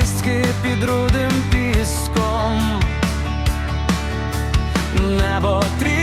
кістки під рудим піском. Небо трі.